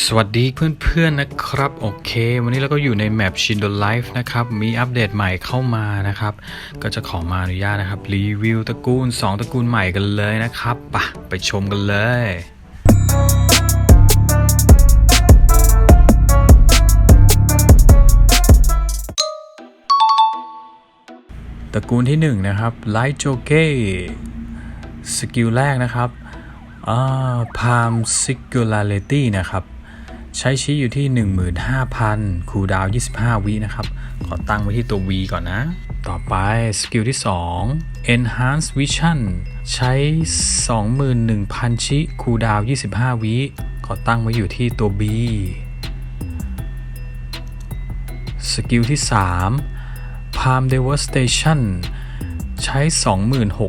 สวัสดีเพื่อนๆนะครับ โอเค วันนี้เราก็อยู่ในแมป Shindo Life นะครับ มีอัปเดตใหม่เข้ามานะครับ ก็จะขอมาอนุญาตนะครับ รีวิวตระกูล 2 ตระกูลใหม่กันเลยนะครับปะไปชมกันเลยตระกูลที่1นะครับ Light j o k e สกิลแรกนะครับอ่า Palm Singularity นะครับ ใช้ชี้อยู่ที่ 15,000 คูดาว 25 วินะครับ ขอตั้งไว้ที่ตัว V ก่อนนะ ต่อไปสกิลที่ 2 Enhance Vision ใช้ 21,000 ชิคูดาว 25 วิขอตั้งไว้อยู่ที่ตัว B สกิลที่ 3 Palm Devastation ใช้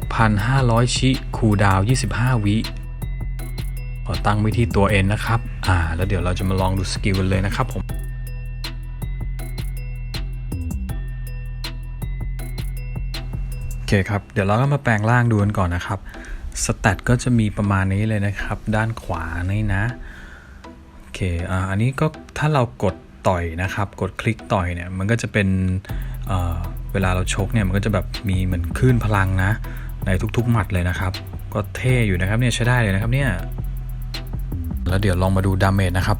26,500 ชิคูดาว 25 วิ ขอตั้งไว้ที่ตัว N นะครับ อ่า แล้วเดี๋ยวเราจะมาลองดูสกิลกันเลยนะครับผมโอเคครับ เดี๋ยวเราก็มาแปลงร่างดูกันก่อนนะครับสแตทก็จะมีประมาณนี้เลยนะครับ ด้านขวานี่นะโอเคอ่าอันนี้ก็ถ้าเรากดต่อยนะครับ กดคลิกต่อยเนี่ยมันก็จะเป็นเอ่อเวลาเราชกเนี่ยมันก็จะแบบมีเหมือนคลื่นพลังนะ ในทุกๆหมัดเลยนะครับ ก็เท่อยู่นะครับเนี่ยใช้ได้เลยนะครับเนี่ย แล้วเดี๋ยวลองมาดูดาเมจนะครับ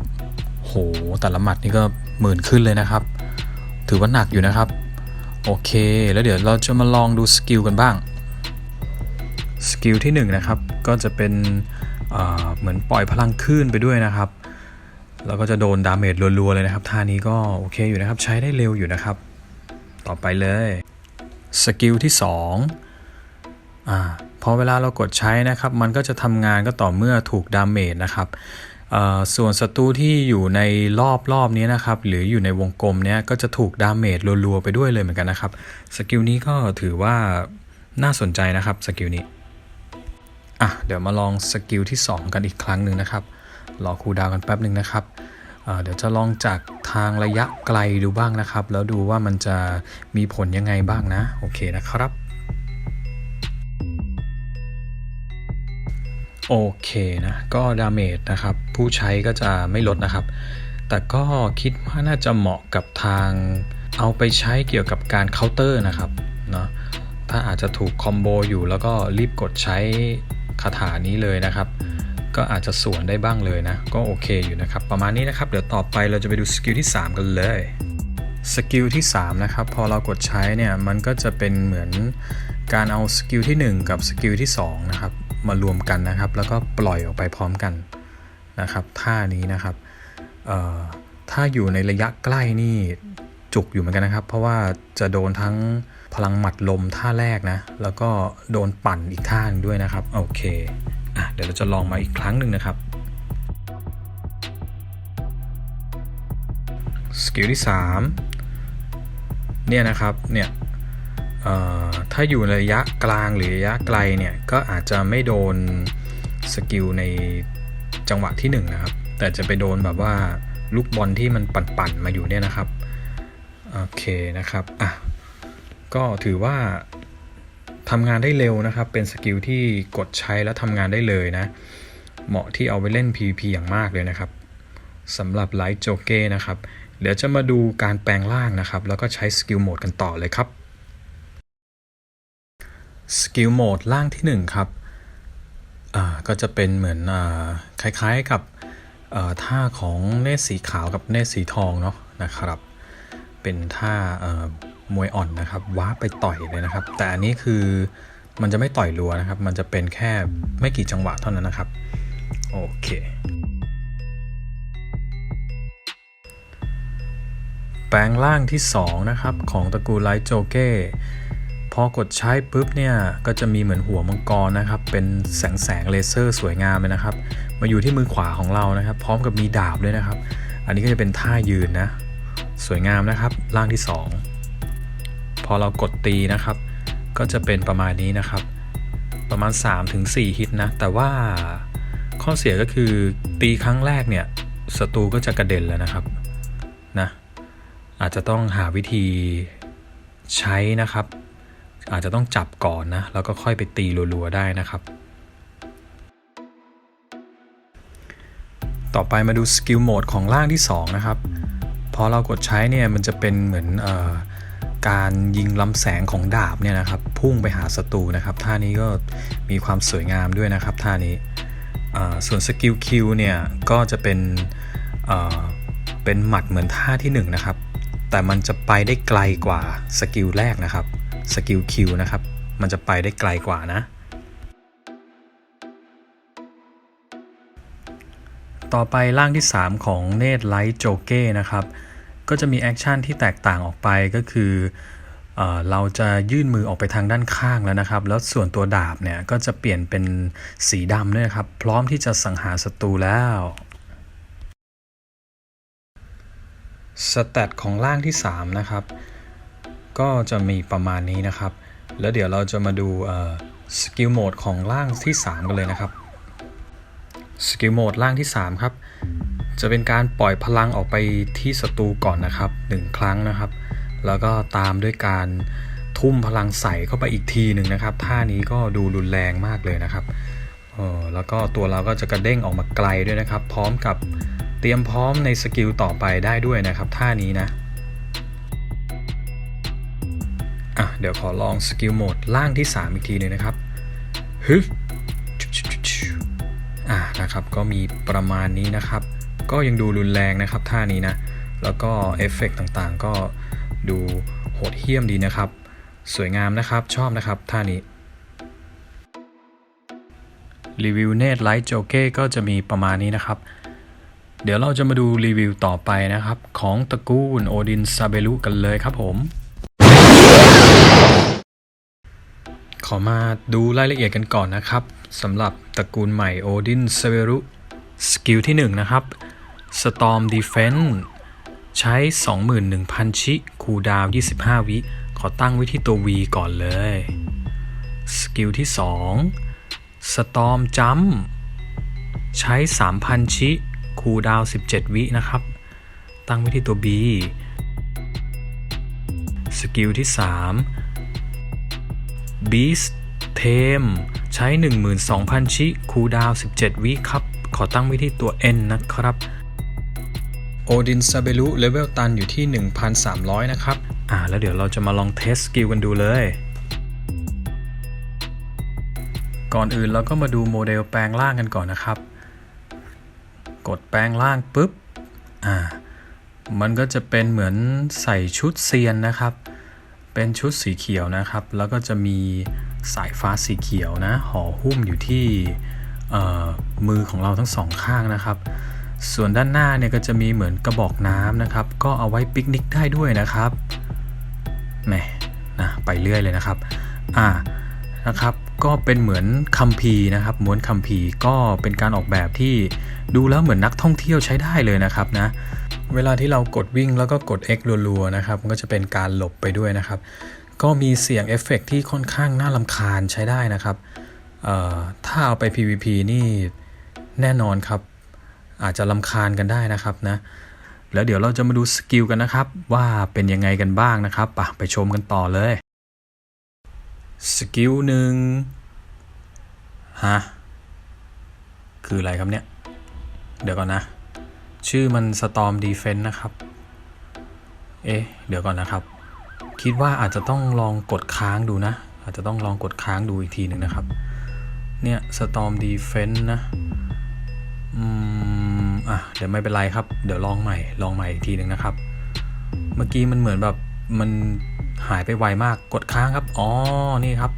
โห แต่ละหมัดนี่ก็หมื่นขึ้นเลยนะครับ ถือว่าหนักอยู่นะครับ โอเค แล้วเดี๋ยวเราจะมาลองดูสกิลกันบ้าง สกิลที่ 1นงนะครับ ก็จะเป็นเเหมือนปล่อยพลังคลื่นไปด้วยนะครับ แล้วก็จะโดนดาเมจรัวๆเลยนะครับ ท่านี้ก็โอเคอยู่นะครับ ใช้ได้เร็วอยู่นะครับ ต่อไปเลย สกิลที่2อ่า พอเวลาเรากดใช้นะครับ มันก็จะทำงานก็ต่อเมื่อถูกดาเมจนะครับส่วนศัตรูที่อยู่ในรอบรอบนี้นะครับ หรืออยู่ในวงกลมเนี้ยก็จะถูกดาเมจรัวๆไปด้วยเลยเหมือนกันนะครับ สกิลนี้ก็ถือว่าน่าสนใจนะครับสกิลนี้อะเดี๋ยวมาลองสกิลที่ 2 กันอีกครั้งหนึ่งนะครับรอคูดาวกันแป๊บหนึ่งนะครับเดี๋ยวจะลองจากทางระยะไกลดูบ้างนะครับ แล้วดูว่ามันจะมีผลยังไงบ้างนะ โอเคนะครับ โอเคนะ ก็ดาเมจนะครับ ผู้ใช้ก็จะไม่ลดนะครับ แต่ก็คิดว่าน่าจะเหมาะกับทาง เอาไปใช้เกี่ยวกับการเคาน์เตอร์นะครับเนาะถ้าอาจจะถูกคอมโบอยู่แล้วก็รีบกดใช้คาถานี้เลยนะครับ ก็อาจจะสวนได้บ้างเลยนะ ก็โอเคอยู่นะครับ ประมาณนี้นะครับ เดี๋ยวต่อไปเราจะไปดูสกิลที่ 3 กันเลยสกิลที่ 3 นะครับ พอเรากดใช้เนี่ย มันก็จะเป็นเหมือนการเอาสกิลที่ 1 กับสกิลที่2นะครับ มารวมกันนะครับ แล้วก็ปล่อยออกไปพร้อมกันนะครับท่านี้นะครับถ้าอยู่ในระยะใกล้นี่จุกอยู่เหมือนกันนะครับ เพราะว่าจะโดนทั้งพลังหมัดลมท่าแรกนะ แล้วก็โดนปั่นอีกท่าหนึงด้วยนะครับโอเคอะเดี๋ยวเราจะลองมาอีกครั้งหนึ่งนะครับสกิลที่3เนี่ยนะครับเนี่ย ถ้าอยู่ในระยะกลางหรือระยะไกลเนี่ยก็อาจจะไม่โดนสกิลในจังหวะที่1นะครับ แต่จะไปโดนแบบว่าลูกบอลที่มันปั่นๆมาอยู่เนี่ยนะครับ โอเคนะครับอะก็ถือว่าทำงานได้เร็วนะครับ เป็นสกิลที่กดใช้แล้วทำงานได้เลยนะ เหมาะที่เอาไปเล่น PVP อย่างมากเลยนะครับสำหรับไลท์โจเก้นะครับ เดี๋ยวจะมาดูการแปลงร่างนะครับ แล้วก็ใช้สกิลโหมดกันต่อเลยครับ สกิลโหมดล่างที่ 1 ครับอ่าก็จะเป็นเหมือนอ่าคล้ายๆกับอ่อท่าของเนตรสีขาวกับเนตรสีทองเนาะนะครับ เป็นท่าอ่อมวยอ่อนนะครับว้าไปต่อยเลยนะครับ แต่อันนี้คือมันจะไม่ต่อยรัวนะครับ มันจะเป็นแค่ไม่กี่จังหวะเท่านั้นนะครับ โอเค แปลงร่างที่ 2 นะครับ ของตระกูลไลท์โจเก้ พอกดใช้ปุ๊บเนี่ยก็จะมีเหมือนหัวมังกรนะครับ เป็นแสงแสงเลเซอร์สวยงามเลยนะครับ มาอยู่ที่มือขวาของเรานะครับ พร้อมกับมีดาบด้วยนะครับ อันนี้ก็จะเป็นท่ายืนนะ สวยงามนะครับร่างที่ 2 พอเรากดตีนะครับ ก็จะเป็นประมาณนี้นะครับ ประมาณ 3-4 ฮิตนะ แต่ว่าข้อเสียก็คือตีครั้งแรกเนี่ยศัตรูก็จะกระเด็นแล้วนะครับนะอาจจะต้องหาวิธีใช้นะครับ อาจจะต้องจับก่อนนะ แล้วก็ค่อยไปตีรัวๆได้นะครับ ต่อไปมาดูสกิลโหมดของร่างที่ 2 นะครับ พอเรากดใช้เนี่ยมันจะเป็นเหมือนออการยิงลำแสงของดาบเนี่ยนะครับ พุ่งไปหาศัตรูนะครับท่านี้ก็มีความสวยงามด้วยนะครับท่านี้ส่วนสกิลคิวเนี่ยก็จะเป็นเเป็นหมัดเหมือนท่าที่1นะครับ แต่มันจะไปได้ไกลกว่าสกิลแรกนะครับ สกิลคิวนะครับ มันจะไปได้ไกลกว่านะ ต่อไปร่างที่ 3 ของเนตไลท์โจเก้นะครับ ก็จะมีแอคชั่นที่แตกต่างออกไปก็คือเราจะยื่นมือออกไปทางด้านข้างแล้วนะครับ แล้วส่วนตัวดาบเนี่ยก็จะเปลี่ยนเป็นสีดำด้วยนะครับ พร้อมที่จะสังหารศัตรูแล้วสแตทของร่างที่ 3 นะครับ ก็จะมีประมาณนี้นะครับ แล้วเดี๋ยวเราจะมาดูสกิลโหมดของร่างที่ 3 กันเลยนะครับสกิลโหมดร่างที่ 3 ครับ จะเป็นการปล่อยพลังออกไปที่ศัตรูก่อนนะครับ 1 ครั้งนะครับ แล้วก็ตามด้วยการทุ่มพลังใส่เข้าไปอีกทีหนึ่งนะครับท่านี้ก็ดูรุนแรงมากเลยนะครับออแล้วก็ตัวเราก็จะกระเด้งออกมาไกลด้วยนะครับ พร้อมกับเตรียมพร้อมในสกิลต่อไปได้ด้วยนะครับ ท่านี้นะ เดี๋ยวขอลองสกิลโหมดล่างที่ 3 อีกทีหนึงนะครับฮึบอะนะครับก็มีประมาณนี้นะครับ ก็ยังดูรุนแรงนะครับท่านี้นะ แล้วก็เอฟเฟกต่างๆ ก็ดูโหดเหี้ยมดีนะครับ สวยงามนะครับชอบนะครับท่านี้รีวิวเนตไลท์โจเก้ก็จะมีประมาณนี้นะครับ เดี๋ยวเราจะมาดูรีวิวต่อไปนะครับ ของตระกูลโอดินซาเบลุกันเลยครับผม ขอมาดูรายละเอียดกันก่อนนะครับสำหรับตระกูลใหม่โอดินเซเวรุสกิลที่ 1 นะครับ Storm Defense ใช้ 21,000 ชิคูดาว 25 วิ ขอตั้งไว้ที่ตัว V ก่อนเลย สกิลที่ 2 Storm Jump ใช้ 3,000 ชิคูดาว 17 วินะครับ ตั้งไว้ที่ตัว B สกิลที่ 3 Beast Tame ใช้ 12,000 ชิคูลดาวน์17 วิครับ ขอตั้งไว้ที่ตัว N นะครับโอดินซาเบลุเลเวลตันอยู่ที่ 1,300 นะครับ อ่า แล้วเดี๋ยวเราจะมาลองเทสสกิลกันดูเลย ก่อนอื่นเราก็มาดูโมเดลแปลงร่างกันก่อนนะครับ กดแปลงร่างปุ๊บ อ่า มันก็จะเป็นเหมือนใส่ชุดเซียนนะครับ เป็นชุดสีเขียวนะครับ แล้วก็จะมีสายฟ้าสีเขียวนะห่อหุ้มอยู่ที่มือของเราทั้งสองข้างนะครับ ส่วนด้านหน้าเนี่ยก็จะมีเหมือนกระบอกน้ำนะครับ ก็เอาไว้ปิกนิกได้ด้วยนะครับแหมนะไปเรื่อยเลยนะครับ อ่านะครับ ก็เป็นเหมือนคัมภีร์นะครับม้วนคัมภีร์ก็เป็นการออกแบบที่ดูแล้วเหมือนนักท่องเที่ยวใช้ได้เลยนะครับนะเวลาที่เรากดวิ่งแล้วก็กด X รัวๆนะครับมันก็จะเป็นการหลบไปด้วยนะครับ ก็มีเสียงเอฟเฟกที่ค่อนข้างน่าลำคาญใช้ได้นะครับถ้าเอาไป PVP นี่แน่นอนครับ อาจจะลำคาญกันได้นะครับนะแล้วเดี๋ยวเราจะมาดูสกิลกันนะครับ ว่าเป็นยังไงกันบ้างนะครับปะไปชมกันต่อเลย สกิลหนึ่งฮะ คืออะไรครับเนี่ย เดี๋ยวก่อนนะ ชื่อมัน Storm Defense นะครับ เอ๊ะ เดี๋ยวก่อนนะครับ คิดว่าอาจจะต้องลองกดค้างดูนะ อาจจะต้องลองกดค้างดูอีกทีหนึ่งนะครับ เนี่ย Storm Defense นะ อืม อะ เดี๋ยวไม่เป็นไรครับ เดี๋ยวลองใหม่ ลองใหม่อีกทีหนึ่งนะครับ เมื่อกี้มันเหมือนแบบมัน หายไปไวมากกดค้างครับ อ๋อ นี่ครับ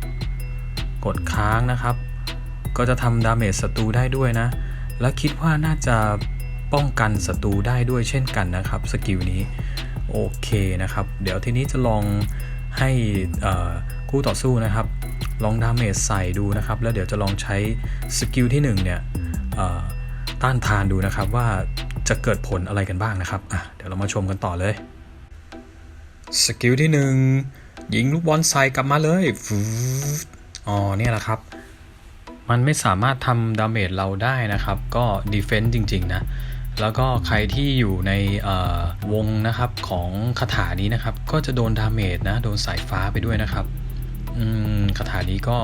กดค้างนะครับ ก็จะทำดาเมจศัตรูได้ด้วยนะ และคิดว่าน่าจะป้องกันศัตรูได้ด้วยเช่นกันนะครับสกิลนี้ โอเคนะครับ เดี๋ยวทีนี้จะลองให้คู่ต่อสู้นะครับ ลองดาเมจใส่ดูนะครับ แล้วเดี๋ยวจะลองใช้สกิลที่ 1 เนี่ยต้านทานดูนะครับว่าจะเกิดผลอะไรกันบ้างนะครับ เดี๋ยวเรามาชมกันต่อเลย สกิลที่1ยิงลูกบอลใส่กลับมาเลยอ๋อเนี่ยแหละครับ มันไม่สามารถทำดาเมจเราได้นะครับ ก็ดีเฟนต์จริง ๆ นะ แล้วก็ใครที่อยู่ในวงนะครับของคาถานี้นะครับ ก็จะโดนดาเมจนะ โดนสายฟ้าไปด้วยนะครับอืมคาถานี้ก็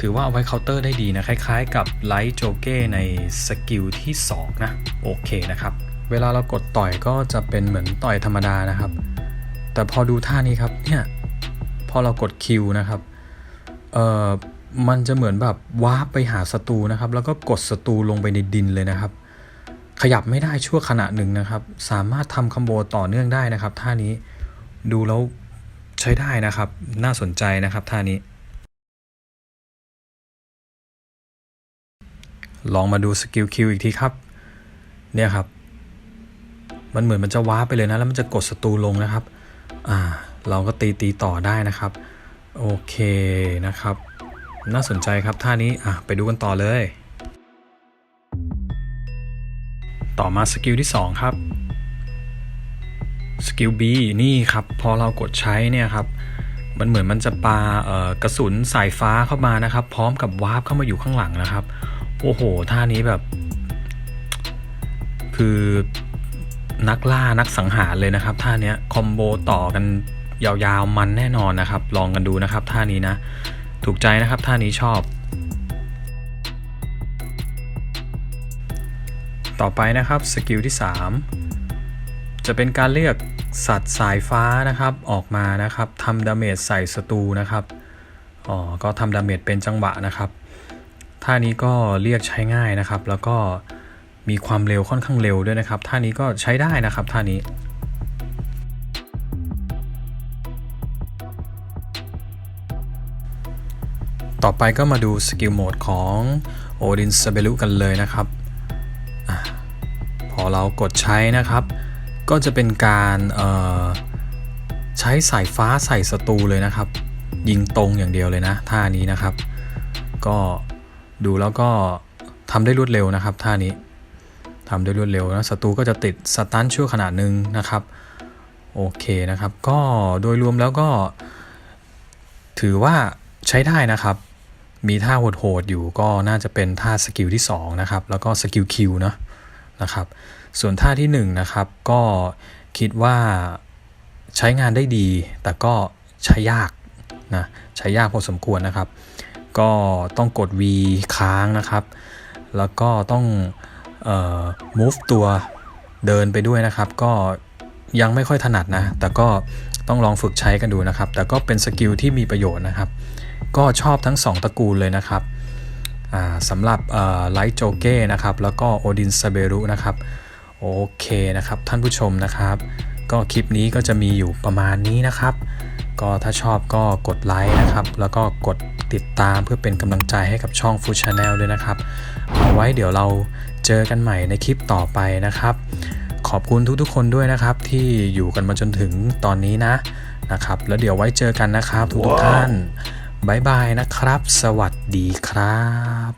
ถือว่าเอาไว้เคาน์เตอร์ได้ดีนะ คล้ายๆ กับไลท์โจเก้ในสกิลที่ 2 นะ โอเคนะครับ เวลาเรากดต่อยก็จะเป็นเหมือนต่อยธรรมดานะครับ แต่พอดูท่านี้ครับเนี่ยพอเรากดคิวนะครับเอ่อมันจะเหมือนแบบวาร์ปไปหาศัตรูนะครับ แล้วก็กดศัตรูลงไปในดินเลยนะครับ ขยับไม่ได้ชั่วขณะหนึ่งนะครับ สามารถทำคัมโบต่อเนื่องได้นะครับ ท่านี้ดูแล้วใช้ได้นะครับ น่าสนใจนะครับท่านี้ ลองมาดูสกิลคิวอีกทีครับ เนี่ยครับ มันเหมือนมันจะว้าร์ปไปเลยนะ แล้วมันจะกดศัตรูลงนะครับ อ่าเราก็ตีตีต่อได้นะครับ โอเคนะครับ น่าสนใจครับท่านี้อะไปดูกันต่อเลย ต่อมาสกิลที่ 2 ครับสกิล B นี่ครับ พอเรากดใช้เนี่ยครับ มันเหมือนมันจะปาเอ่อกระสุนสายฟ้าเข้ามานะครับ พร้อมกับวาร์ปเข้ามาอยู่ข้างหลังนะครับ โอ้โห ท่านี้แบบ คือ นักล่านักสังหารเลยนะครับท่านี้คอมโบต่อกันยาวๆมันแน่นอนนะครับ ลองกันดูนะครับท่านี้นะ ถูกใจนะครับท่านี้ชอบ ต่อไปนะครับสกิลที่ 3 จะเป็นการเรียกสัตว์สายฟ้านะครับออกมานะครับทำดาเมจใส่ศัตรูนะครับอ๋อก็ทำดาเมจเป็นจังหวะนะครับท่านี้ก็เรียกใช้ง่ายนะครับ แล้วก็ มีความเร็วค่อนข้างเร็วด้วยนะครับ ท่านี้ก็ใช้ได้นะครับท่านี้ต่อไปก็มาดูสกิลโหมดของโอดินซาเบลุกันเลยนะครับอพอเรากดใช้นะครับ ก็จะเป็นการใช้สายฟ้าใส่ศัตรูเลยนะครับ ยิงตรงอย่างเดียวเลยนะ ท่านี้นะครับ ก็ดูแล้วก็ทำได้รวดเร็วนะครับท่านี้ ทำได้รวดเร็วนะศัตรูก็จะติดสตันชั่วขนาดหนึ่งนะครับ โอเคนะครับ ก็โดยรวมแล้วก็ ถือว่าใช้ได้นะครับ มีท่าโหดๆอยู่ก็น่าจะเป็นท่าสกิลที่2นะครับ แล้วก็สกิลคิวนะนะครับ ส่วนท่าที่1นะครับ ก็คิดว่าใช้งานได้ดี แต่ก็ใช้ยากนะใช้ยากพอสมควรนะครับ ก็ต้องกด V ค้างนะครับ แล้วก็ต้อง move ตัวเดินไปด้วยนะครับ ก็ยังไม่ค่อยถนัดนะ แต่ก็ต้องลองฝึกใช้กันดูนะครับ แต่ก็เป็นสกิลที่มีประโยชน์นะครับ ก็ชอบทั้ง 2 ตระกูลเลยนะครับสำหรับไลท์โจเก้นะครับ แล้วก็โอดินซาเบรุนะครับ โอเคนะครับ ท่านผู้ชมนะครับ ก็คลิปนี้ก็จะมีอยู่ประมาณนี้นะครับ ก็ถ้าชอบก็กดไลค์นะครับ แล้วก็กดติดตามเพื่อเป็นกำลังใจให้กับช่องฟูชาแนลด้วยนะครับ เอาไว้เดี๋ยวเราเจอกันใหม่ในคลิปต่อไปนะครับ ขอบคุณทุกๆ คนด้วยนะครับ ที่อยู่กันมาจนถึงตอนนี้นะนะครับ แล้วเดี๋ยวไว้เจอกันนะครับ ทุกๆท่านบายบายนะครับ สวัสดีครับ